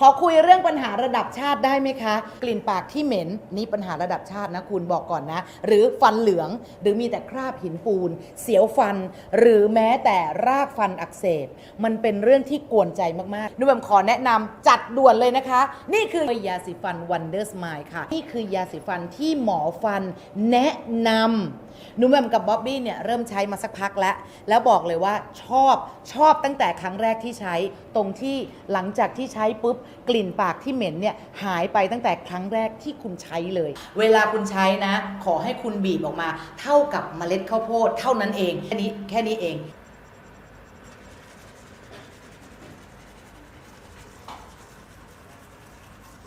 ขอคุยเรื่องปัญหาระดับชาติได้ไหมคะ กลิ่นปากที่เหม็นนี่ปัญหาระดับชาตินะคุณบอกก่อนนะ หรือฟันเหลืองหรือมีแต่คราบหินปูน เสียวฟัน หรือแม้แต่รากฟันอักเสบ มันเป็นเรื่องที่กวนใจมากๆนุ่มแหม่มขอแนะนำจัดด่วนเลยนะคะ นี่คือยาสีฟัน Wonder Smile ค่ะ นี่คือยาสีฟันที่หมอฟันแนะนำนุ่มแหม่มกับบ๊อบบี้เนี่ยเริ่มใช้มาสักพักแล้ว แล้วบอกเลยว่าชอบชอบตั้งแต่ครั้งแรกที่ใช้ ตรงที่หลังจากที่ใช้ปุ๊บกลิ่นปากที่เหม็นเนี่ยหายไปตั้งแต่ครั้งแรกที่คุณใช้เลย เวลาคุณใช้นะ ขอให้คุณบีบออกมา เท่ากับเมล็ดข้าวโพดเท่านั้นเองแค่นี้แค่นี้เอง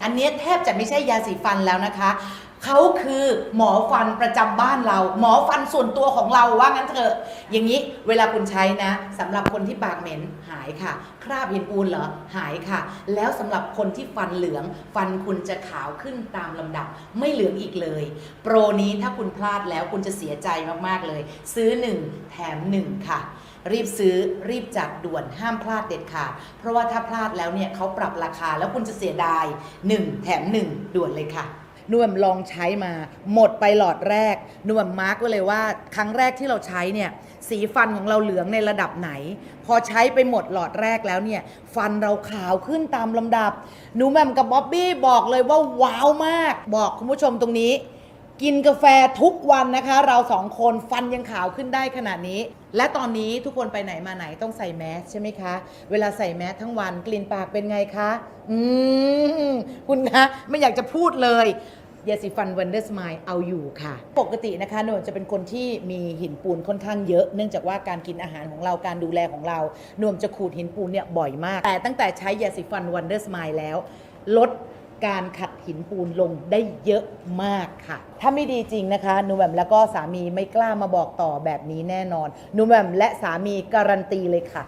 อันนี้แทบจะไม่ใช่ยาสีฟันแล้วนะคะ เขาคือหมอฟันประจำบ้านเรา หมอฟันส่วนตัวของเราว่างั้นเถอะอย่างนี้เวลาคุณใช้นะสำหรับคนที่ปากเหม็นหายค่ะ คราบเหินปูนเหรอหายค่ะ แล้วสำหรับคนที่ฟันเหลือง ฟันคุณจะขาวขึ้นตามลำดับ ไม่เหลืองอีกเลย โปรนี้ถ้าคุณพลาดแล้วคุณจะเสียใจมากๆเลย ซื้อ 1 แถม 1 ค่ะรีบซื้อรีบจัดด่วนห้ามพลาดเด็ดขาดเพราะว่าถ้าพลาดแล้วเนี่ยเขาปรับราคาแล้วคุณจะเสียดาย 1 แถม 1 ด่วนเลยค่ะ นุ่มลองใช้มา หมดไปหลอดแรกนุ่มมาร์กไว้เลยว่า ครั้งแรกที่เราใช้เนี่ยสีฟันของเราเหลืองในระดับไหน พอใช้ไปหมดหลอดแรกแล้วเนี่ย ฟันเราขาวขึ้นตามลำดับหนูแมมกับบ๊อบบี้บอกเลยว่าว้าวมาก บอกคุณผู้ชมตรงนี้ กินกาแฟทุกวันนะคะ เราสองคนฟันยังขาวขึ้นได้ขนาดนี้ และตอนนี้ทุกคนไปไหนมาไหนต้องใส่แมสใช่ไหมคะ เวลาใส่แมสทั้งวันกลิ่นปากเป็นไงคะ อืมคุณคะไม่อยากจะพูดเลยยาสีฟันวันเดอร์สม l e เอาอยู่ค่ะ ปกตินะคะนวลจะเป็นคนที่มีหินปูนค่อนข้างเยอะ เนื่องจากว่าการกินอาหารของเราการดูแลของเรานวลจะขูดหินปูนเนี่ยบ่อยมาก แต่ตั้งแต่ใช้ยาสีฟันวันเดอร์สม l e แล้ว ลด การขัดหินปูนลงได้เยอะมากค่ะ ถ้าไม่ดีจริงนะคะหนูแหม่มแล้วก็สามีไม่กล้ามาบอกต่อแบบนี้แน่นอนหนูแหม่มและสามีการันตีเลยค่ะ